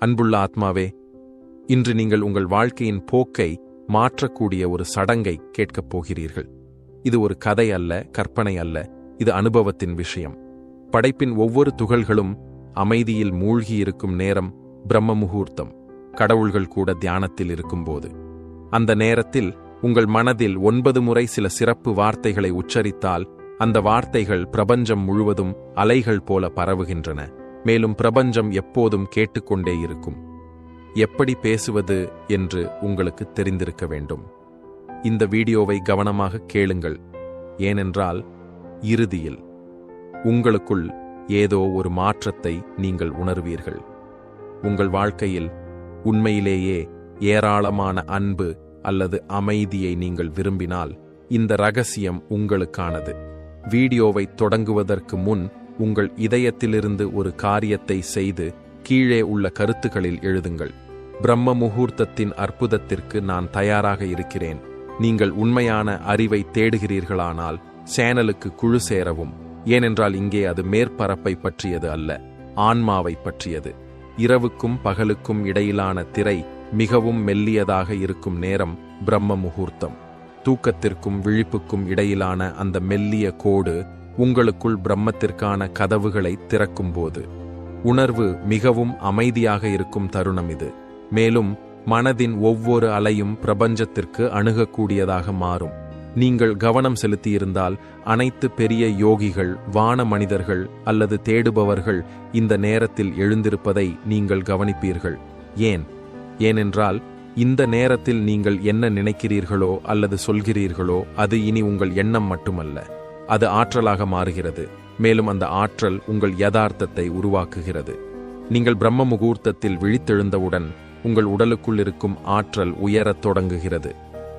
அன்புள்ள ஆத்மாவே இன்று நீங்கள் உங்கள் வாழ்க்கையின் போக்கை மாற்றக்கூடிய ஒரு சடங்கை கேட்கப் போகிறீர்கள். இது ஒரு கதை அல்ல கற்பனை அல்ல இது அனுபவத்தின் விஷயம். படைப்பின் ஒவ்வொரு துகள்களும் அமைதியில் மூழ்கியிருக்கும் நேரம் பிரம்ம முகூர்த்தம் கடவுள்கள் கூட தியானத்தில் இருக்கும்போது. அந்த நேரத்தில் உங்கள் மனதில் ஒன்பது முறை சில சிறப்பு வார்த்தைகளை உச்சரித்தால் அந்த வார்த்தைகள் பிரபஞ்சம் முழுவதும் அலைகள் போல பரவுகின்றன. மேலும் பிரபஞ்சம் எப்போதும் கேட்டுக்கொண்டே இருக்கும். எப்படி பேசுவது என்று உங்களுக்கு தெரிந்திருக்க வேண்டும். இந்த வீடியோவை கவனமாக கேளுங்கள். ஏனென்றால் இறுதியில் உங்களுக்குள் ஏதோ ஒரு மாற்றத்தை நீங்கள் உணர்வீர்கள். உங்கள் வாழ்க்கையில் உண்மையிலேயே ஏராளமான அன்பு அல்லது அமைதியை நீங்கள் விரும்பினால் இந்த ரகசியம் உங்களுக்கானது. வீடியோவை தொடங்குவதற்கு முன் உங்கள் இதயத்திலிருந்து ஒரு காரியத்தை செய்து கீழே உள்ள கருத்துகளில் எழுதுங்கள். பிரம்ம முகூர்த்தத்தின் அற்புதத்திற்கு நான் தயாராக இருக்கிறேன். நீங்கள் உண்மையான அறிவை தேடுகிறீர்களானால் சேனலுக்கு குழு சேரவும். ஏனென்றால் இங்கே அது மேற்பரப்பை பற்றியது அல்ல ஆன்மாவை பற்றியது. இரவுக்கும் பகலுக்கும் இடையிலான திரை மிகவும் மெல்லியதாக இருக்கும் நேரம் பிரம்ம முகூர்த்தம் தூக்கத்திற்கும் விழிப்புக்கும் இடையிலான அந்த மெல்லிய கோடு உங்களுக்குள் பிரம்மத்திற்கான கதவுகளை திறக்கும்போது உணர்வு மிகவும் அமைதியாக இருக்கும் தருணம் இது. மேலும் மனதின் ஒவ்வொரு அலையும் பிரபஞ்சத்திற்கு அணுகக்கூடியதாக மாறும். நீங்கள் கவனம் செலுத்தியிருந்தால் அனைத்து பெரிய யோகிகள் வான மனிதர்கள் அல்லது தேடுபவர்கள் இந்த நேரத்தில் எழுந்திருப்பதை நீங்கள் கவனிப்பீர்கள். ஏன்? ஏனென்றால் இந்த நேரத்தில் நீங்கள் என்ன நினைக்கிறீர்களோ அல்லது சொல்கிறீர்களோ அது இனி உங்கள் எண்ணம் மட்டுமல்ல. அது ஆற்றலாக மாறுகிறது. மேலும் அந்த ஆற்றல் உங்கள் யதார்த்தத்தை உருவாக்குகிறது. நீங்கள் பிரம்ம முகூர்த்தத்தில் விழித்தெழுந்தவுடன் உங்கள் உடலுக்குள் இருக்கும் ஆற்றல் உயரத் தொடங்குகிறது.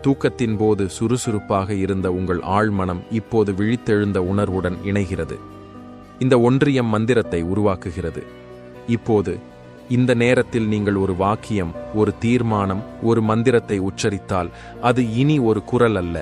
தூக்கத்தின் போது சுறுசுறுப்பாக இருந்த உங்கள் ஆழ்மனம் இப்போது விழித்தெழுந்த உணர்வுடன் இணைகிறது. இந்த ஒன்றியம் மந்திரத்தை உருவாக்குகிறது. இப்போது இந்த நேரத்தில் நீங்கள் ஒரு வாக்கியம் ஒரு தீர்மானம் ஒரு மந்திரத்தை உச்சரித்தால் அது இனி ஒரு குரல் அல்ல.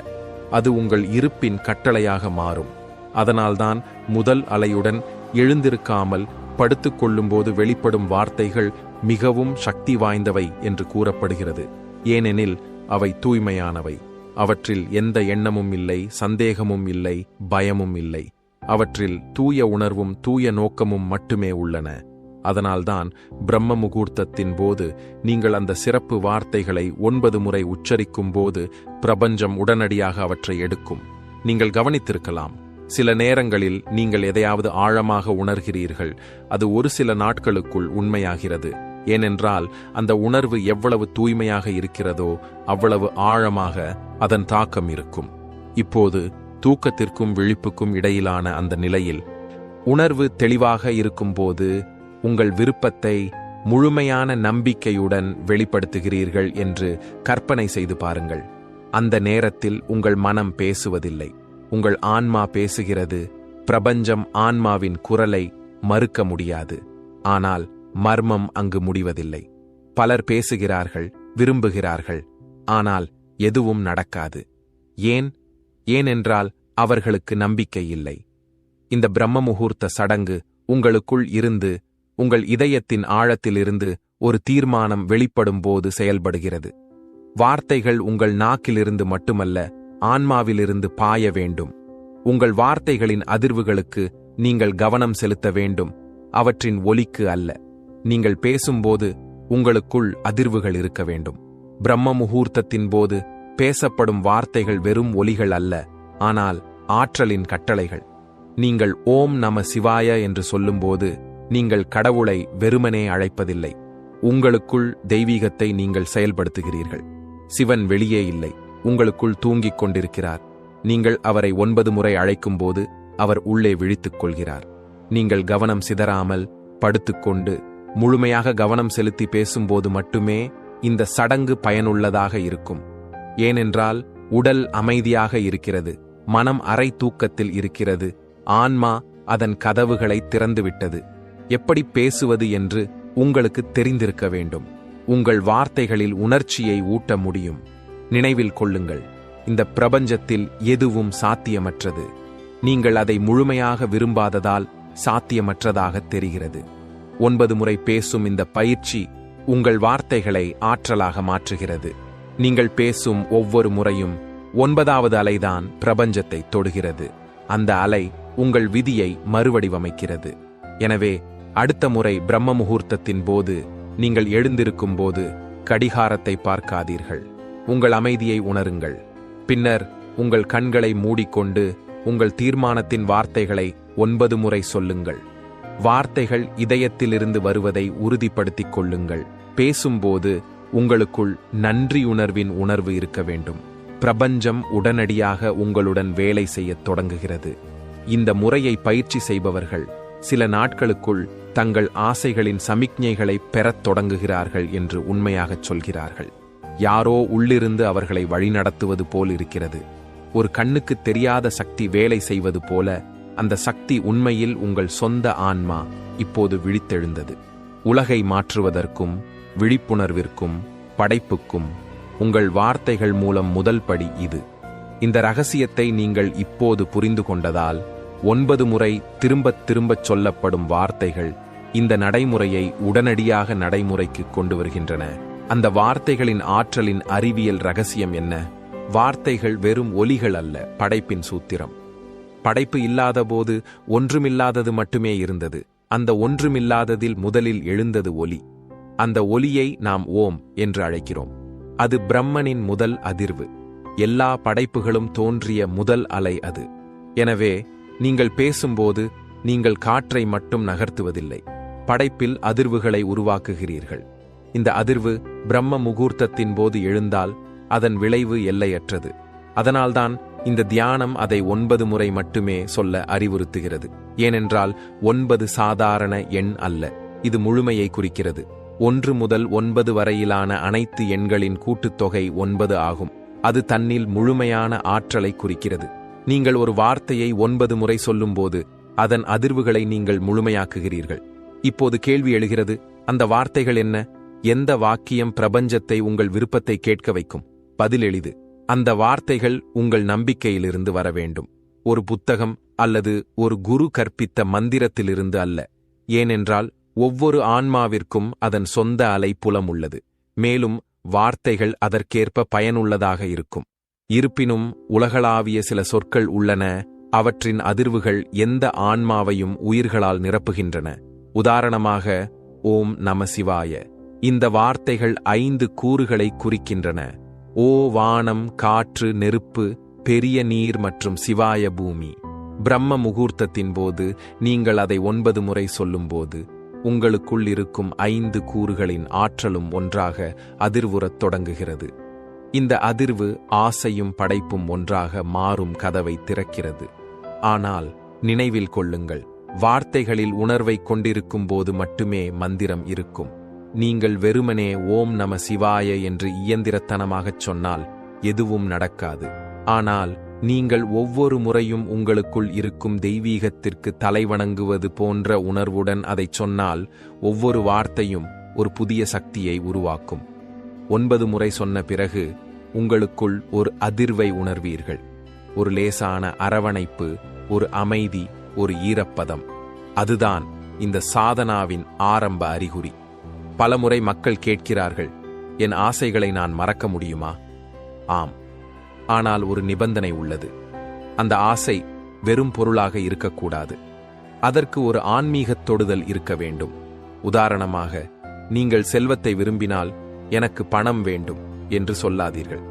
அது உங்கள் இருப்பின் கட்டளையாக மாறும். அதனால்தான் முதல் அலையுடன் எழுந்திருக்காமல் படுத்துக்கொள்ளும்போது வெளிப்படும் வார்த்தைகள் மிகவும் சக்தி வாய்ந்தவை என்று கூறப்படுகிறது. ஏனெனில் அவை தூய்மையானவை. அவற்றில் எந்த எண்ணமும் இல்லை சந்தேகமும் இல்லை பயமும் இல்லை. அவற்றில் தூய உணர்வும் தூய நோக்கமும் மட்டுமே உள்ளன. அதனால்தான் பிரம்ம முகூர்த்தத்தின் போது நீங்கள் அந்த சிறப்பு வார்த்தைகளை ஒன்பது முறை உச்சரிக்கும் போது பிரபஞ்சம் உடனடியாக அவற்றை எடுக்கும். நீங்கள் கவனித்திருக்கலாம் சில நேரங்களில் நீங்கள் எதையாவது ஆழமாக உணர்கிறீர்கள் அது ஒரு சில நாட்களுக்குள் உண்மையாகிறது. ஏனென்றால் அந்த உணர்வு எவ்வளவு தூய்மையாக இருக்கிறதோ அவ்வளவு ஆழமாக அதன் தாக்கம் இருக்கும். இப்போது தூக்கத்திற்கும் விழிப்புக்கும் இடையிலான அந்த நிலையில் உணர்வு தெளிவாக இருக்கும்போது உங்கள் விருப்பத்தை முழுமையான நம்பிக்கையுடன் வெளிப்படுத்துகிறீர்கள் என்று கற்பனை செய்து பாருங்கள். அந்த நேரத்தில் உங்கள் மனம் பேசுவதில்லை. உங்கள் ஆன்மா பேசுகிறது. பிரபஞ்சம் ஆன்மாவின் குரலை மறுக்க முடியாது. ஆனால் மர்மம் அங்கு முடிவதில்லை. பலர் பேசுகிறார்கள் விரும்புகிறார்கள். ஆனால் எதுவும் நடக்காது. ஏன்? ஏனென்றால் அவர்களுக்கு நம்பிக்கை இல்லை. இந்த பிரம்ம முகூர்த்த சடங்கு உங்களுக்குள் இருந்து உங்கள் இதயத்தின் ஆழத்திலிருந்து ஒரு தீர்மானம் வெளிப்படும் போது செயல்படுகிறது. வார்த்தைகள் உங்கள் நாக்கிலிருந்து மட்டுமல்ல ஆன்மாவிலிருந்து பாய வேண்டும். உங்கள் வார்த்தைகளின் அதிர்வுகளுக்கு நீங்கள் கவனம் செலுத்த வேண்டும். அவற்றின் ஒலிக்கு அல்ல. நீங்கள் பேசும்போது உங்களுக்குள் அதிர்வுகள் இருக்க வேண்டும். பிரம்ம முகூர்த்தத்தின் போது பேசப்படும் வார்த்தைகள் வெறும் ஒலிகள் அல்ல ஆனால் ஆற்றலின் கட்டளைகள். நீங்கள் ஓம் நம சிவாய என்று சொல்லும்போது நீங்கள் கடவுளை வெறுமனே அழைப்பதில்லை. உங்களுக்குள் தெய்வீகத்தை நீங்கள் செயல்படுத்துகிறீர்கள். சிவன் வெளியே இல்லை. உங்களுக்குள் தூங்கிக் கொண்டிருக்கிறார். நீங்கள் அவரை ஒன்பது முறை அழைக்கும்போது அவர் உள்ளே விழித்துக் கொள்கிறார். நீங்கள் கவனம் சிதறாமல் படுத்துக்கொண்டு முழுமையாக கவனம் செலுத்தி பேசும்போது மட்டுமே இந்த சடங்கு பயனுள்ளதாக இருக்கும். ஏனென்றால் உடல் அமைதியாக இருக்கிறது. மனம் அரை தூக்கத்தில் இருக்கிறது. ஆன்மா அதன் கதவுகளை திறந்துவிட்டது. எப்படி பேசுவது என்று உங்களுக்கு தெரிந்திருக்க வேண்டும். உங்கள் வார்த்தைகளில் உணர்ச்சியை ஊட்ட முடியும். நினைவில் கொள்ளுங்கள். இந்த பிரபஞ்சத்தில் எதுவும் சாத்தியமற்றது. நீங்கள் அதை முழுமையாக விரும்பாததால் சாத்தியமற்றதாக தெரிகிறது. ஒன்பது முறை பேசும் இந்த பயிற்சி உங்கள் வார்த்தைகளை ஆற்றலாக மாற்றுகிறது. நீங்கள் பேசும் ஒவ்வொரு முறையும் ஒன்பதாவது அலைதான் பிரபஞ்சத்தை தொடுகிறது. அந்த அலை உங்கள் விதியை மறுவடிவமைக்கிறது. எனவே அடுத்த முறை பிரம்ம முகூர்த்தத்தின் போது நீங்கள் எழுந்திருக்கும் போது கடிகாரத்தை பார்க்காதீர்கள். உங்கள் அமைதியை உணருங்கள். பின்னர் உங்கள் கண்களை மூடிக்கொண்டு உங்கள் தீர்மானத்தின் வார்த்தைகளை ஒன்பது முறை சொல்லுங்கள். வார்த்தைகள் இதயத்திலிருந்து வருவதை உறுதிப்படுத்திக் கொள்ளுங்கள். பேசும்போது உங்களுக்குள் நன்றியுணர்வின் உணர்வு இருக்க வேண்டும். பிரபஞ்சம் உடனடியாக உங்களுடன் வேலை செய்யத் தொடங்குகிறது. இந்த முறையை பயிற்சி செய்பவர்கள் சில நாட்களுக்குள் தங்கள் ஆசைகளின் சமிக்ஞைகளை பெறத் தொடங்குகிறார்கள் என்று உண்மையாகச் சொல்கிறார்கள். யாரோ உள்ளிருந்து அவர்களை வழிநடத்துவது போல் இருக்கிறது. ஒரு கண்ணுக்கு தெரியாத சக்தி வேலை செய்வது போல அந்த சக்தி உண்மையில் உங்கள் சொந்த ஆன்மா இப்போது விழித்தெழுந்தது. உலகை மாற்றுவதற்கும் விழிப்புணர்விற்கும் படைப்புக்கும் உங்கள் வார்த்தைகள் மூலம் முதல் படி இது. இந்த ரகசியத்தை நீங்கள் இப்போது புரிந்து கொண்டதால் ஒன்பது முறை திரும்பத் திரும்பச் சொல்லப்படும் வார்த்தைகள் இந்த நடைமுறையை உடனடியாக நடைமுறைக்கு கொண்டு வருகின்றன. அந்த வார்த்தைகளின் ஆற்றலின் அறிவியல் ரகசியம் என்ன? வார்த்தைகள் வெறும் ஒலிகள் அல்ல படைப்பின் சூத்திரம். படைப்பு இல்லாதபோது ஒன்றுமில்லாதது மட்டுமே இருந்தது. அந்த ஒன்றுமில்லாததில் முதலில் எழுந்தது ஒலி. அந்த ஒலியை நாம் ஓம் என்று அழைக்கிறோம். அது பிரம்மனின் முதல் அதிர்வு. எல்லா படைப்புகளும் தோன்றிய முதல் அலை அது. எனவே நீங்கள் பேசும்போது நீங்கள் காற்றை மட்டும் நகர்த்துவதில்லை. படைப்பில் அதிர்வுகளை உருவாக்குகிறீர்கள். இந்த அதிர்வு பிரம்ம முகூர்த்தத்தின் போது எழுந்தால் அதன் விளைவு எல்லையற்றது. அதனால்தான் இந்த தியானம் அதை ஒன்பது முறை மட்டுமே சொல்ல அறிவுறுத்துகிறது. ஏனென்றால் ஒன்பது சாதாரண எண் அல்ல. இது முழுமையை குறிக்கிறது. ஒன்று முதல் ஒன்பது வரையிலான அனைத்து எண்களின் கூட்டுத்தொகை ஒன்பது ஆகும். அது தன்னில் முழுமையான ஆற்றலை குறிக்கிறது. நீங்கள் ஒரு வார்த்தையை ஒன்பது முறை சொல்லும்போது அதன் அதிர்வுகளை நீங்கள் முழுமையாக்குகிறீர்கள். இப்போது கேள்வி எழுகிறது அந்த வார்த்தைகள் என்ன? எந்த வாக்கியம் பிரபஞ்சத்தை உங்கள் விருப்பத்தை கேட்க வைக்கும்? பதில் எளிது. அந்த வார்த்தைகள் உங்கள் நம்பிக்கையிலிருந்து வர வேண்டும். ஒரு புத்தகம் அல்லது ஒரு குரு கற்பித்த மந்திரத்திலிருந்து அல்ல. ஏனென்றால் ஒவ்வொரு ஆன்மாவிற்கும் அதன் சொந்த அலை புலம் உள்ளது. மேலும் வார்த்தைகள் அதற்கேற்ப பயனுள்ளதாக இருக்கும். இருப்பினும் உலகளாவிய சில சொற்கள் உள்ளன அவற்றின் அதிர்வுகள் எந்த ஆன்மாவையும் உயிர்களால் நிரப்புகின்றன. உதாரணமாக ஓம் நம சிவாய. இந்த வார்த்தைகள் ஐந்து கூறுகளை குறிக்கின்றன. ஓ வானம் காற்று நெருப்பு பெரிய நீர் மற்றும் சிவாய பூமி. பிரம்ம முகூர்த்தத்தின் போது நீங்கள் அதை ஒன்பது முறை சொல்லும்போது உங்களுக்குள் இருக்கும் ஐந்து கூறுகளின் ஆற்றலும் ஒன்றாக அதிர்வுறத் தொடங்குகிறது. இந்த அதிர்வு ஆசையும் படைப்பும் ஒன்றாக மாறும் கதவை திறக்கிறது. ஆனால் நினைவில் கொள்ளுங்கள் வார்த்தைகளில் உணர்வை கொண்டிருக்கும் போது மட்டுமே மந்திரம் இருக்கும். நீங்கள் வெறுமனே ஓம் நம சிவாய என்று இயந்திரத்தனமாகச் சொன்னால் எதுவும் நடக்காது. ஆனால் நீங்கள் ஒவ்வொரு முறையும் உங்களுக்குள் இருக்கும் தெய்வீகத்திற்கு தலைவணங்குவது போன்ற உணர்வுடன் அதைச் சொன்னால் ஒவ்வொரு வார்த்தையும் ஒரு புதிய சக்தியை உருவாக்கும். ஒன்பது முறை சொன்ன பிறகு உங்களுக்குள் ஒரு அதிர்வை உணர்வீர்கள். ஒரு லேசான அரவணைப்பு ஒரு அமைதி ஒரு ஈரப்பதம். அதுதான் இந்த சாதனாவின் ஆரம்ப அறிகுறி. பலமுறை மக்கள் கேட்கிறார்கள் என் ஆசைகளை நான் மறக்க முடியுமா? ஆம். ஆனால் ஒரு நிபந்தனை உள்ளது. அந்த ஆசை வெறும் பொருளாக இருக்கக்கூடாது. அதற்கு ஒரு ஆன்மீகத் தொடுதல் இருக்க வேண்டும். உதாரணமாக நீங்கள் செல்வத்தை விரும்பினால் எனக்கு பணம் வேண்டும் என்று சொல்லாதீர்கள்.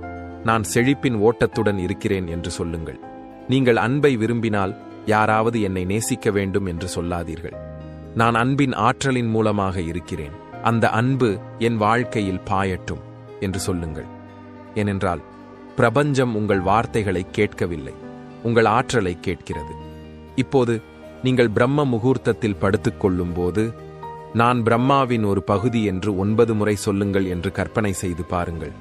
நான் செழிப்பின் ஓட்டத்துடன் இருக்கிறேன் என்று சொல்லுங்கள். நீங்கள் அன்பை விரும்பினால் யாராவது என்னை நேசிக்க வேண்டும் என்று சொல்லாதீர்கள். நான் அன்பின் ஆற்றலின் மூலமாக இருக்கிறேன். அந்த அன்பு என் வாழ்க்கையில் பாயட்டும் என்று சொல்லுங்கள். ஏனென்றால் பிரபஞ்சம் உங்கள் வார்த்தைகளை கேட்கவில்லை. உங்கள் ஆற்றலை கேட்கிறது. இப்போது நீங்கள் பிரம்ம முகூர்த்தத்தில் படுத்துக் கொள்ளும்போது நான் பிரம்மாவின் ஒரு பகுதி என்று ஒன்பது முறை சொல்லுங்கள் என்று கற்பனை செய்து பாருங்கள்.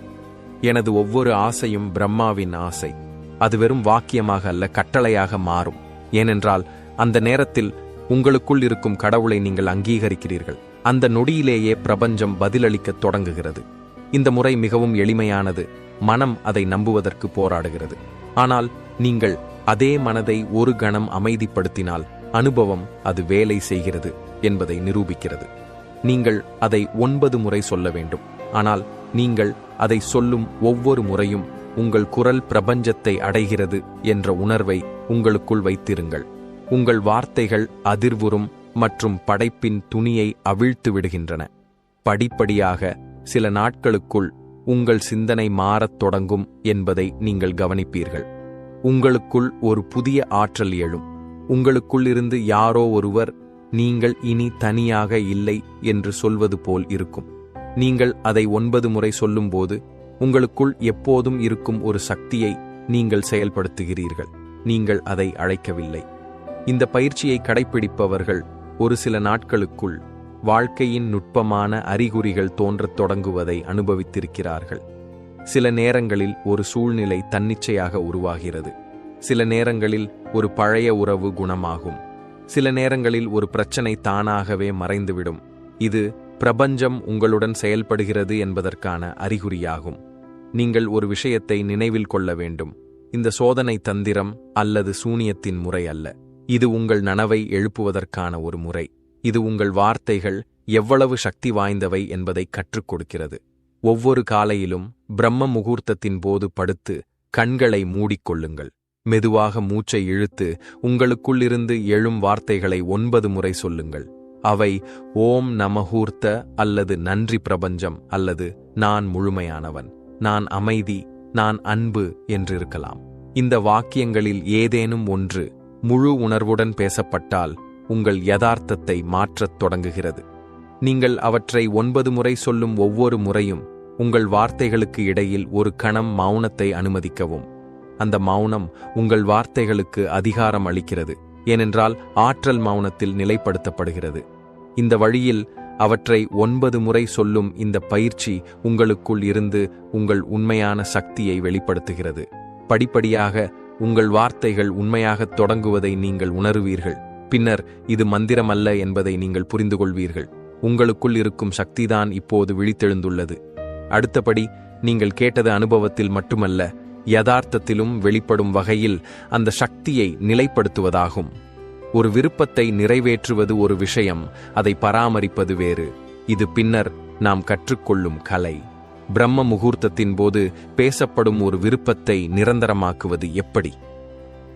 எனது ஒவ்வொரு ஆசையும் பிரம்மாவின் ஆசை. அது வெறும் வாக்கியமாக அல்ல கட்டளையாக மாறும். ஏனென்றால் அந்த நேரத்தில் உங்களுக்குள் இருக்கும் கடவுளை நீங்கள் அங்கீகரிக்கிறீர்கள். அந்த நொடியிலேயே பிரபஞ்சம் பதிலளிக்கத் தொடங்குகிறது. இந்த முறை மிகவும் எளிமையானது. மனம் அதை நம்புவதற்கு போராடுகிறது. ஆனால் நீங்கள் அதே மனதை ஒரு கணம் அமைதிப்படுத்தினால் அனுபவம் அது வேலை செய்கிறது. என்பதை நிரூபிக்கிறது. நீங்கள் அதை ஒன்பது முறை சொல்ல வேண்டும். ஆனால் நீங்கள் அதை சொல்லும் ஒவ்வொரு முறையும் உங்கள் குரல் பிரபஞ்சத்தை அடைகிறது என்ற உணர்வை உங்களுக்குள் வைத்திருங்கள். உங்கள் வார்த்தைகள் அதிர்வுறும் மற்றும் படைப்பின் துணியை அவிழ்த்து விடுகின்றன. படிப்படியாக சில நாட்களுக்குள் உங்கள் சிந்தனை மாறத் தொடங்கும் என்பதை நீங்கள் கவனிப்பீர்கள். உங்களுக்குள் ஒரு புதிய ஆற்றல் எழும். உங்களுக்குள் இருந்து யாரோ ஒருவர் நீங்கள் இனி தனியாக இல்லை என்று சொல்வது போல் இருக்கும். நீங்கள் அதை ஒன்பது முறை சொல்லும்போது உங்களுக்குள் எப்போதும் இருக்கும் ஒரு சக்தியை நீங்கள் செயல்படுத்துகிறீர்கள். நீங்கள் அதை அழைக்கவில்லை. இந்த பயிற்சியை கடைப்பிடிப்பவர்கள் ஒரு சில நாட்களுக்குள் வாழ்க்கையின் நுட்பமான அறிகுறிகள் தோன்றத் தொடங்குவதை அனுபவித்திருக்கிறார்கள். சில நேரங்களில் ஒரு சூழ்நிலை தன்னிச்சையாக உருவாகிறது. சில நேரங்களில் ஒரு பழைய உறவு குணமாகும். சில நேரங்களில் ஒரு பிரச்சனை தானாகவே மறைந்துவிடும். இது பிரபஞ்சம் உங்களுடன் செயல்படுகிறது என்பதற்கான அறிகுறியாகும். நீங்கள் ஒரு விஷயத்தை நினைவில் கொள்ள வேண்டும். இந்த சோதனை தந்திரம் அல்லது சூனியத்தின் முறை அல்ல. இது உங்கள் நனவை எழுப்புவதற்கான ஒரு முறை. இது உங்கள் வார்த்தைகள் எவ்வளவு சக்தி வாய்ந்தவை என்பதை கற்றுக் கொடுக்கிறது. ஒவ்வொரு காலையிலும் பிரம்ம முகூர்த்தத்தின் போது படுத்து கண்களை மூடிக்கொள்ளுங்கள் மெதுவாக மூச்சை இழுத்து உங்களுக்குள்ளிருந்து எழும் வார்த்தைகளை ஒன்பது முறை சொல்லுங்கள். அவை ஓம் நமஹூர்த்த அல்லது நன்றி பிரபஞ்சம் அல்லது நான் முழுமையானவன் நான் அமைதி நான் அன்பு என்றிருக்கலாம் இந்த வாக்கியங்களில் ஏதேனும் ஒன்று முழு உணர்வுடன் பேசப்பட்டால் உங்கள் யதார்த்தத்தை மாற்றத் தொடங்குகிறது. நீங்கள் அவற்றை ஒன்பது முறை சொல்லும் ஒவ்வொரு முறையும் உங்கள் வார்த்தைகளுக்கு இடையில் ஒரு கணம் மௌனத்தை அனுமதிக்கவும். அந்த மௌனம் உங்கள் வார்த்தைகளுக்கு அதிகாரம் அளிக்கிறது ஏனென்றால் ஆற்றல் மௌனத்தில் நிலைப்படுத்தப்படுகிறது. இந்த வழியில் அவற்றை ஒன்பது முறை சொல்லும் இந்த பயிற்சி உங்களுக்குள் இருந்து உங்கள் உண்மையான சக்தியை வெளிப்படுத்துகிறது. படிப்படியாக உங்கள் வார்த்தைகள் உண்மையாகத் தொடங்குவதை நீங்கள் உணருவீர்கள் பின்னர் இது மந்திரமல்ல என்பதை நீங்கள் புரிந்து கொள்வீர்கள் உங்களுக்குள் இருக்கும் சக்திதான் இப்போது விழித்தெழுந்துள்ளது. அடுத்தபடி நீங்கள் கேட்டது அனுபவத்தில் மட்டுமல்ல யதார்த்தத்திலும் வெளிப்படும் வகையில் அந்த சக்தியை நிலைப்படுத்துவதாகும். ஒரு விருப்பத்தை நிறைவேற்றுவது ஒரு விஷயம் அதை பராமரிப்பது வேறு. இது பின்னர் நாம் கற்றுக்கொள்ளும் கலை. பிரம்ம முகூர்த்தத்தின் போது பேசப்படும் ஒரு விருப்பத்தை நிரந்தரமாக்குவது எப்படி?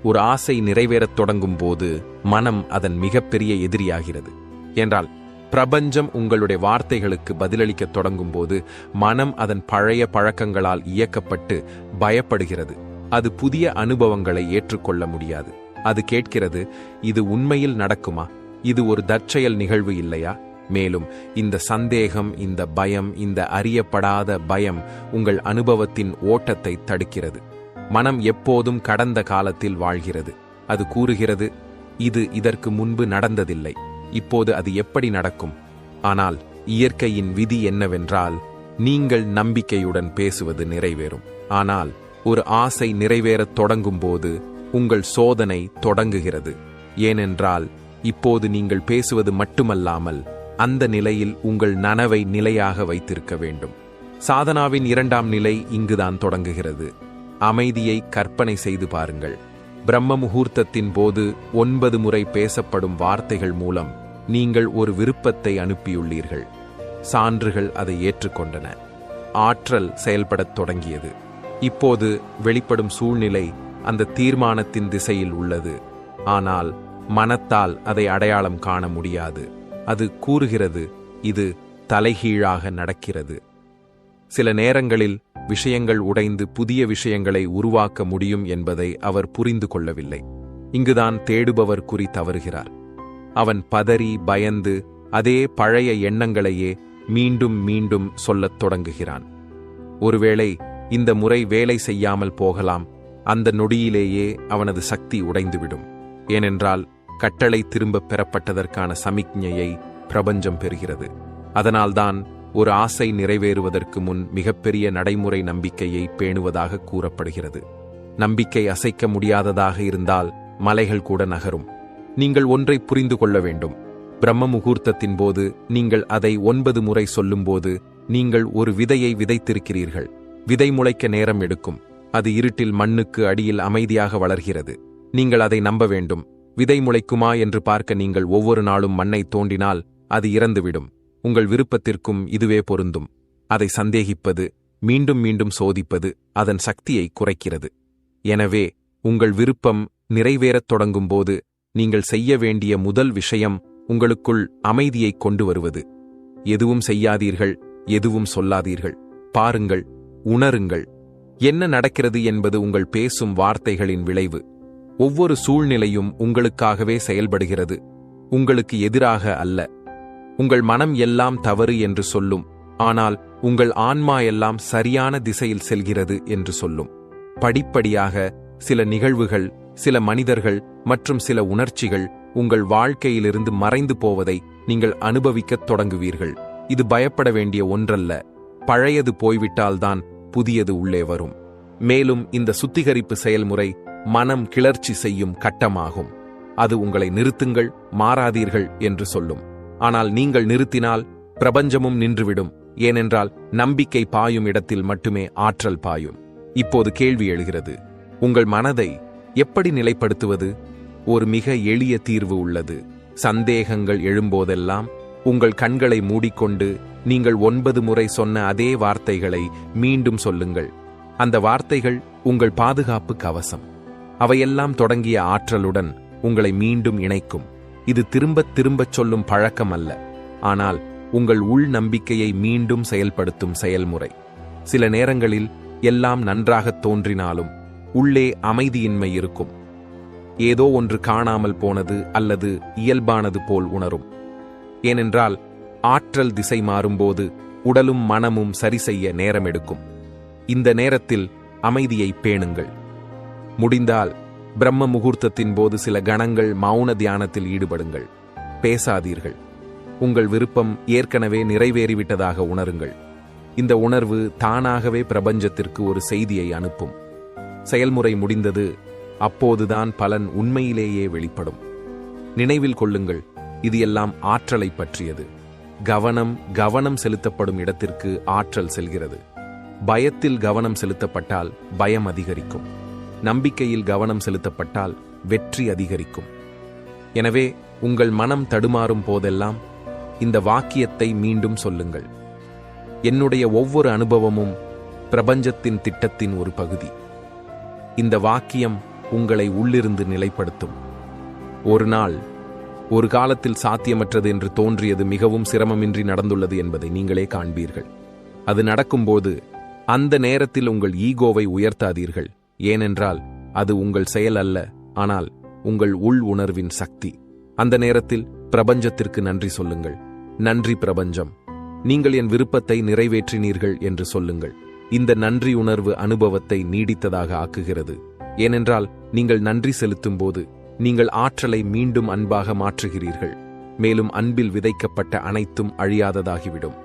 ஒரு ஆசை நிறைவேறத் தொடங்கும் போது மனம் அதன் மிகப்பெரிய எதிரியாகிறது. என்றால் பிரபஞ்சம் உங்களுடைய வார்த்தைகளுக்கு பதிலளிக்க தொடங்கும் போது மனம் அதன் பழைய பழக்கங்களால் இயக்கப்பட்டு பயப்படுகிறது. அது புதிய அனுபவங்களை ஏற்றுக்கொள்ள முடியாது. அது கேட்கிறது இது உண்மையில் நடக்குமா? இது ஒரு தற்செயல் நிகழ்வு இல்லையா? மேலும் இந்த சந்தேகம் இந்த பயம் இந்த அறியப்படாத பயம் உங்கள் அனுபவத்தின் ஓட்டத்தை தடுக்கிறது. மனம் எப்போதும் கடந்த காலத்தில் வாழ்கிறது. அது கூறுகிறது இது இதற்கு முன்பு நடந்ததில்லை. இப்போது அது எப்படி நடக்கும்? ஆனால் இயற்கையின் விதி என்னவென்றால் நீங்கள் நம்பிக்கையுடன் பேசுவது நிறைவேறும். ஆனால் ஒரு ஆசை நிறைவேறத் தொடங்கும் போது உங்கள் சோதனை தொடங்குகிறது. ஏனென்றால் இப்போது நீங்கள் பேசுவது மட்டுமல்லாமல் அந்த நிலையில் உங்கள் நனவை நிலையாக வைத்திருக்க வேண்டும். சாதனாவின் இரண்டாம் நிலை இங்குதான் தொடங்குகிறது. அமைதியை கற்பனை செய்து பாருங்கள். பிரம்ம முகூர்த்தத்தின் போது ஒன்பது முறை பேசப்படும் வார்த்தைகள் மூலம் நீங்கள் ஒரு விருப்பத்தை அனுப்பியுள்ளீர்கள். சான்றுகள் அதை ஏற்றுக்கொண்டன. ஆற்றல் செயல்படத் தொடங்கியது. இப்போது வெளிப்படும் சூழ்நிலை அந்த தீர்மானத்தின் திசையில் உள்ளது. ஆனால் மனத்தால் அதை அடையாளம் காண முடியாது. அது கூறுகிறது இது தலைகீழாக நடக்கிறது. சில நேரங்களில் விஷயங்கள் உடைந்து புதிய விஷயங்களை உருவாக்க முடியும் என்பதை அவர் புரிந்து கொள்ளவில்லை. இங்குதான் தேடுபவர் குறி தவறுகிறார். அவன் பதறி பயந்து அதே பழைய எண்ணங்களையே மீண்டும் மீண்டும் சொல்லத் தொடங்குகிறான். ஒருவேளை இந்த முறை வேலை செய்யாமல் போகலாம் அந்த நொடியிலேயே அவனது சக்தி உடைந்துவிடும். ஏனென்றால் கட்டளை திரும்ப பெறப்பட்டதற்கான சமிக்ஞையை பிரபஞ்சம் பெறுகிறது. அதனால்தான் ஒரு ஆசை நிறைவேறுவதற்கு முன் மிகப்பெரிய நடைமுறை நம்பிக்கையை பேணுவதாக கூறப்படுகிறது. நம்பிக்கை அசைக்க முடியாததாக இருந்தால் மலைகள் கூட நகரும். நீங்கள் ஒன்றை புரிந்து கொள்ள வேண்டும். பிரம்ம முகூர்த்தத்தின் போது நீங்கள் அதை ஒன்பது முறை சொல்லும்போது நீங்கள் ஒரு விதையை விதைத்திருக்கிறீர்கள். விதை முளைக்க நேரம் எடுக்கும். அது இருட்டில் மண்ணுக்கு அடியில் அமைதியாக வளர்கிறது. நீங்கள் அதை நம்ப வேண்டும். விதை முளைக்குமா என்று பார்க்க நீங்கள் ஒவ்வொரு நாளும் மண்ணை தோண்டினால் அது இறந்துவிடும். உங்கள் விருப்பத்திற்கும் இதுவே பொருந்தும். அதை சந்தேகிப்பது மீண்டும் மீண்டும் சோதிப்பது அதன் சக்தியை குறைக்கிறது. எனவே உங்கள் விருப்பம் நிறைவேறத் தொடங்கும்போது நீங்கள் செய்ய வேண்டிய முதல் விஷயம் உங்களுக்குள் அமைதியைக் கொண்டு வருவது. எதுவும் செய்யாதீர்கள் எதுவும் சொல்லாதீர்கள். பாருங்கள் உணருங்கள். என்ன நடக்கிறது என்பது உங்கள் பேசும் வார்த்தைகளின் விளைவு. ஒவ்வொரு சூழ்நிலையும் உங்களுக்காகவே செயல்படுகிறது. உங்களுக்கு எதிராக அல்ல. உங்கள் மனம் எல்லாம் தவறு என்று சொல்லும். ஆனால் உங்கள் ஆன்மா எல்லாம் சரியான திசையில் செல்கிறது என்று சொல்லும். படிப்படியாக சில நிகழ்வுகள் சில மனிதர்கள் மற்றும் சில உணர்ச்சிகள் உங்கள் வாழ்க்கையிலிருந்து மறைந்து போவதை நீங்கள் அனுபவிக்கத் தொடங்குவீர்கள். இது பயப்பட வேண்டிய ஒன்றல்ல. பழையது போய்விட்டால்தான் புதியது உள்ளே வரும். மேலும் இந்த சுத்திகரிப்பு செயல்முறை மனம் கிளர்ச்சி செய்யும் கட்டமாகும். அது உங்களை நிறுத்துங்கள் மாறாதீர்கள் என்று சொல்லும். ஆனால் நீங்கள் நிறுத்தினால் பிரபஞ்சமும் நின்றுவிடும். ஏனென்றால் நம்பிக்கை பாயும் இடத்தில் மட்டுமே ஆற்றல் பாயும். இப்போது கேள்வி எழுகிறது. உங்கள் மனதை எப்படி நிலைப்படுத்துவது? ஒரு மிக எளிய தீர்வு உள்ளது. சந்தேகங்கள் எழும்போதெல்லாம் உங்கள் கண்களை மூடிக்கொண்டு நீங்கள் ஒன்பது முறை சொன்ன அதே வார்த்தைகளை மீண்டும் சொல்லுங்கள். அந்த வார்த்தைகள் உங்கள் பாதுகாப்பு கவசம். அவையெல்லாம் தொடங்கிய ஆற்றலுடன் உங்களை மீண்டும் இணைக்கும். இது திரும்பத் திரும்பச் சொல்லும் பழக்கம் அல்ல ஆனால் உங்கள் உள் நம்பிக்கையை மீண்டும் செயல்படுத்தும் செயல்முறை. சில நேரங்களில் எல்லாம் நன்றாகத் தோன்றினாலும் உள்ளே அமைதியின்மை இருக்கும். ஏதோ ஒன்று காணாமல் போனது அல்லது இயல்பானது போல் உணரும். ஏனென்றால் ஆற்றல் திசை மாறும்போது உடலும் மனமும் சரி செய்ய நேரம் எடுக்கும் இந்த நேரத்தில் அமைதியை பேணுங்கள். முடிந்தால் பிரம்ம முகூர்த்தத்தின் போது சில கணங்கள் மௌன தியானத்தில் ஈடுபடுங்கள். பேசாதீர்கள். உங்கள் விருப்பம் ஏற்கனவே நிறைவேறிவிட்டதாக உணருங்கள். இந்த உணர்வு தானாகவே பிரபஞ்சத்திற்கு ஒரு செய்தியை அனுப்பும். செயல்முறை முடிந்தது அப்போதுதான் பலன் உண்மையிலேயே வெளிப்படும். நினைவில் கொள்ளுங்கள் இது எல்லாம் ஆற்றலை பற்றியது. கவனம் கவனம் செலுத்தப்படும் இடத்திற்கு ஆற்றல் செல்கிறது. பயத்தில் கவனம் செலுத்தப்பட்டால் பயம் அதிகரிக்கும். நம்பிக்கையில் கவனம் செலுத்தப்பட்டால் வெற்றி அதிகரிக்கும். எனவே உங்கள் மனம் தடுமாறும் போதெல்லாம் இந்த வாக்கியத்தை மீண்டும் சொல்லுங்கள். என்னுடைய ஒவ்வொரு அனுபவமும் பிரபஞ்சத்தின் திட்டத்தின் ஒரு பகுதி. இந்த வாக்கியம் உங்களை உள்ளிருந்து நிலைப்படுத்தும். ஒரு நாள் ஒரு காலத்தில் சாத்தியமற்றது என்று தோன்றியது மிகவும் சிரமமின்றி நடந்துள்ளது என்பதை நீங்களே காண்பீர்கள். அது நடக்கும்போது அந்த நேரத்தில் உங்கள் ஈகோவை உயர்த்தாதீர்கள். ஏனென்றால் அது உங்கள் செயல் அல்ல ஆனால் உங்கள் உள் உணர்வின் சக்தி. அந்த நேரத்தில் பிரபஞ்சத்திற்கு நன்றி சொல்லுங்கள். நன்றி பிரபஞ்சம். நீங்கள் என் விருப்பத்தை நிறைவேற்றினீர்கள் என்று சொல்லுங்கள். இந்த நன்றி உணர்வு அனுபவத்தை நீடித்ததாக ஆக்குகிறது. ஏனென்றால் நீங்கள் நன்றி செலுத்தும் போது நீங்கள் ஆற்றலை மீண்டும் அன்பாக மாற்றுகிறீர்கள். மேலும் அன்பில் விதைக்கப்பட்ட அனைத்தும் அழியாததாகிவிடும்.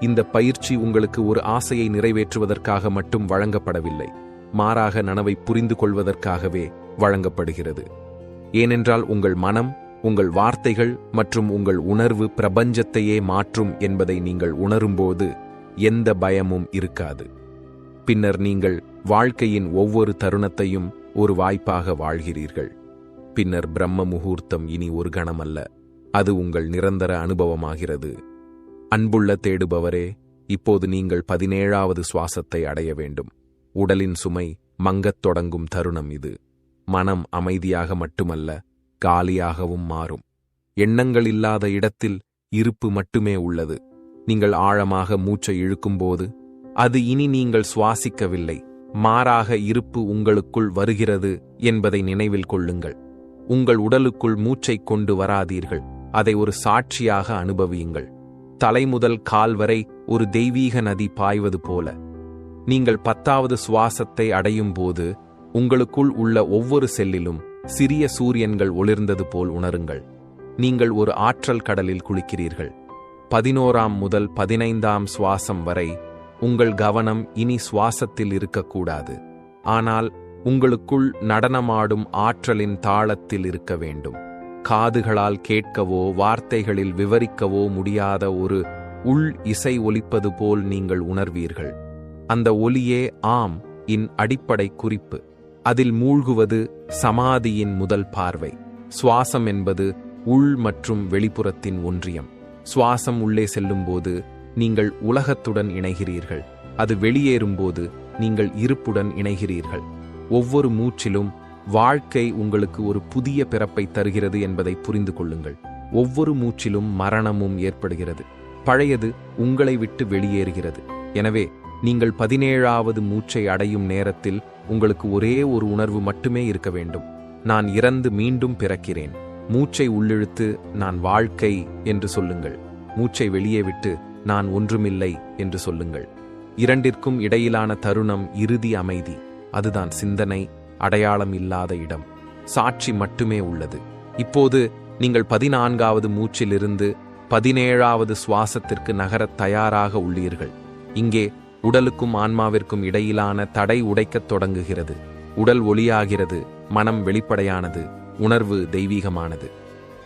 இந்த பயிற்சி உங்களுக்கு ஒரு ஆசையை நிறைவேற்றுவதற்காக மட்டும் வழங்கப்படவில்லை. மாறாக நனவை புரிந்து கொள்வதற்காகவே வழங்கப்படுகிறது. ஏனென்றால் உங்கள் மனம் உங்கள் வார்த்தைகள் மற்றும் உங்கள் உணர்வு பிரபஞ்சத்தையே மாற்றும் என்பதை நீங்கள் உணரும்போது எந்த பயமும் இருக்காது. பின்னர் நீங்கள் வாழ்க்கையின் ஒவ்வொரு தருணத்தையும் ஒரு வாய்ப்பாக வாழ்கிறீர்கள். பின்னர் பிரம்ம முகூர்த்தம் இனி ஒரு கணமல்ல. அது உங்கள் நிரந்தர அனுபவமாகிறது. அன்புள்ள தேடுபவரே இப்போது நீங்கள் பதினேழாவது சுவாசத்தை அடைய வேண்டும். உடலின் சுமை மங்கத் தொடங்கும் தருணம் இது. மனம் அமைதியாக மட்டுமல்ல காலியாகவும் மாறும். எண்ணங்கள் இல்லாத இடத்தில் இருப்பு மட்டுமே உள்ளது. நீங்கள் ஆழமாக மூச்சை இழுக்கும்போது அது இனி நீங்கள் சுவாசிக்கவில்லை. மாறாக இருப்பு உங்களுக்குள் வருகிறது என்பதை நினைவில் கொள்ளுங்கள். உங்கள் உடலுக்குள் மூச்சைக் கொண்டு வராதீர்கள். அதை ஒரு சாட்சியாக அனுபவியுங்கள். தலை முதல் கால் வரை ஒரு தெய்வீக நதி பாய்வது போல. நீங்கள் பத்தாவது சுவாசத்தை அடையும் போது உங்களுக்குள் உள்ள ஒவ்வொரு செல்லிலும் சிறிய சூரியன்கள் ஒளிர்ந்தது போல் உணருங்கள். நீங்கள் ஒரு ஆற்றல் கடலில் குளிக்கிறீர்கள். பதினோராம் முதல் பதினைந்தாம் சுவாசம் வரை உங்கள் கவனம் இனி சுவாசத்தில் இருக்கக்கூடாது. ஆனால் உங்களுக்குள் நடனமாடும் ஆற்றலின் தாளத்தில் இருக்க வேண்டும். காதுகளால் கேட்கவோ வார்த்தைகளில் விவரிக்கவோ முடியாத ஒரு உள் இசை ஒலிப்பது போல் நீங்கள் உணர்வீர்கள். அந்த ஒலியே ஆம் இன் அடிப்படை குறிப்பு. அதில் மூழ்குவது சமாதியின் முதல் பார்வை. சுவாசம் என்பது உள் மற்றும் வெளிப்புறத்தின் ஒன்றியம். சுவாசம் உள்ளே செல்லும்போது நீங்கள் உலகத்துடன் இணைகிறீர்கள். அது வெளியேறும்போது நீங்கள் இருப்புடன் இணைகிறீர்கள். ஒவ்வொரு மூச்சிலும் வாழ்க்கை உங்களுக்கு ஒரு புதிய பிறப்பை தருகிறது என்பதை புரிந்து கொள்ளுங்கள். ஒவ்வொரு மூச்சிலும் மரணமும் ஏற்படுகிறது. பழையது உங்களை விட்டு வெளியேறுகிறது. எனவே நீங்கள் பதினேழாவது மூச்சை அடையும் நேரத்தில் உங்களுக்கு ஒரே ஒரு உணர்வு மட்டுமே இருக்க வேண்டும். நான் இறந்து மீண்டும் பிறக்கிறேன். மூச்சை உள்ளிழுத்து நான் வாழ்க்கை என்று சொல்லுங்கள். மூச்சை வெளியே விட்டு நான் ஒன்றுமில்லை என்று சொல்லுங்கள். இரண்டிற்கும் இடையிலான தருணம் இறுதி அமைதி. அதுதான் சிந்தனை அடையாளம் இல்லாத இடம். சாட்சி மட்டுமே உள்ளது. இப்போது நீங்கள் பதினான்காவது மூச்சிலிருந்து பதினேழாவது சுவாசத்திற்கு நகரத் தயாராக உள்ளீர்கள். இங்கே உடலுக்கும் ஆன்மாவிற்கும் இடையிலான தடை உடைக்கத் தொடங்குகிறது. உடல் ஒளியாகிறது மனம் வெளிப்படையானது உணர்வு தெய்வீகமானது.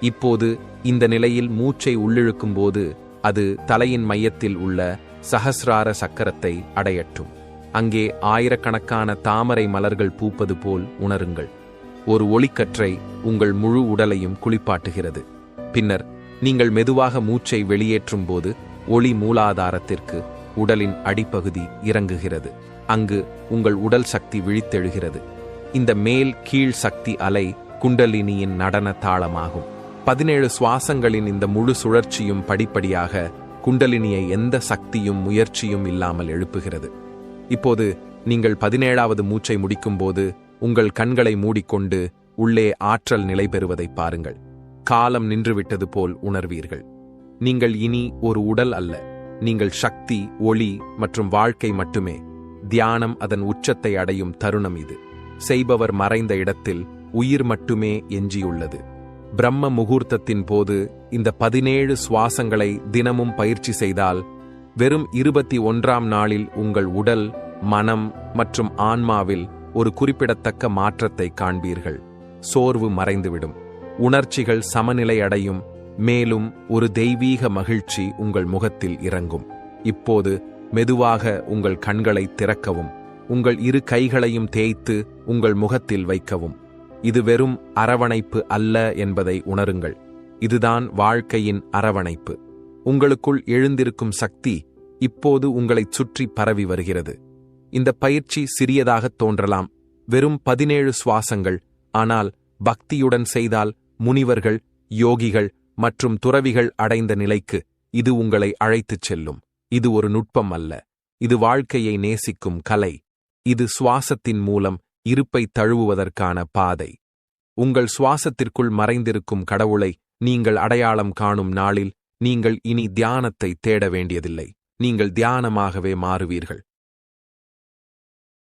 இப்போது இந்த நிலையில் மூச்சை உள்ளிழுக்கும் போது அது தலையின் மையத்தில் உள்ள சஹஸ்ரார சக்கரத்தை அடையட்டும். அங்கே ஆயிரக்கணக்கான தாமரை மலர்கள் பூப்பது போல் உணருங்கள். ஒரு ஒளிக்கற்றை உங்கள் முழு உடலையும் குளிப்பாட்டுகிறது. பின்னர் நீங்கள் மெதுவாக மூச்சை வெளியேற்றும் போது ஒளி மூலாதாரத்திற்கு உடலின் அடிப்பகுதி இறங்குகிறது. அங்கு உங்கள் உடல் சக்தி விழித்தெழுகிறது. இந்த மேல் கீழ் சக்தி அலை குண்டலினியின் நடன தாளமாகும். பதினேழு சுவாசங்களின் இந்த முழு சுழற்சியும் படிப்படியாக குண்டலினியை எந்த சக்தியும் முயற்சியும் இல்லாமல் எழுப்புகிறது. இப்போது நீங்கள் பதினேழாவது மூச்சை முடிக்கும்போது உங்கள் கண்களை மூடிக்கொண்டு உள்ளே ஆற்றல் நிலை பெறுவதை பாருங்கள். காலம் நின்றுவிட்டது போல் உணர்வீர்கள். நீங்கள் இனி ஒரு உடல் அல்ல. நீங்கள் சக்தி ஒளி மற்றும் வாழ்க்கை மட்டுமே. தியானம் அதன் உச்சத்தை அடையும் தருணம் இது. செய்பவர் மறைந்த இடத்தில் உயிர் மட்டுமே எஞ்சியுள்ளது. பிரம்ம முகூர்த்தத்தின் போது இந்த பதினேழு சுவாசங்களை தினமும் பயிற்சி செய்தால் வெறும் இருபத்தி ஒன்றாம் நாளில் உங்கள் உடல் மனம் மற்றும் ஆன்மாவில் ஒரு குறிப்பிடத்தக்க மாற்றத்தை காண்பீர்கள். சோர்வு மறைந்துவிடும். உணர்ச்சிகள் சமநிலை அடையும். மேலும் ஒரு தெய்வீக மகிழ்ச்சி உங்கள் முகத்தில் இறங்கும். இப்போது மெதுவாக உங்கள் கண்களை திறக்கவும். உங்கள் இரு கைகளையும் தேய்த்து உங்கள் முகத்தில் வைக்கவும். இது வெறும் அரவணைப்பு அல்ல என்பதை உணருங்கள். இதுதான் வாழ்க்கையின் அரவணைப்பு. உங்களுக்குள் எழுந்திருக்கும் சக்தி இப்போது உங்களைச் சுற்றி பரவி வருகிறது. இந்த பயிற்சி சிறியதாகத் தோன்றலாம். வெறும் பதினேழு சுவாசங்கள் ஆனால் பக்தியுடன் செய்தால் முனிவர்கள் யோகிகள் மற்றும் துறவிகள் அடைந்த நிலைக்கு இது உங்களை அழைத்துச் செல்லும். இது ஒரு நுட்பம் அல்ல. இது வாழ்க்கையை நேசிக்கும் கலை. இது சுவாசத்தின் மூலம் இருப்பை தழுவுவதற்கான பாதை. உங்கள் சுவாசத்திற்குள் மறைந்திருக்கும் கடவுளை நீங்கள் அடையாளம் காணும் நாளில் நீங்கள் இனி தியானத்தை தேட வேண்டியதில்லை. நீங்கள் தியானமாகவே மாறுவீர்கள்.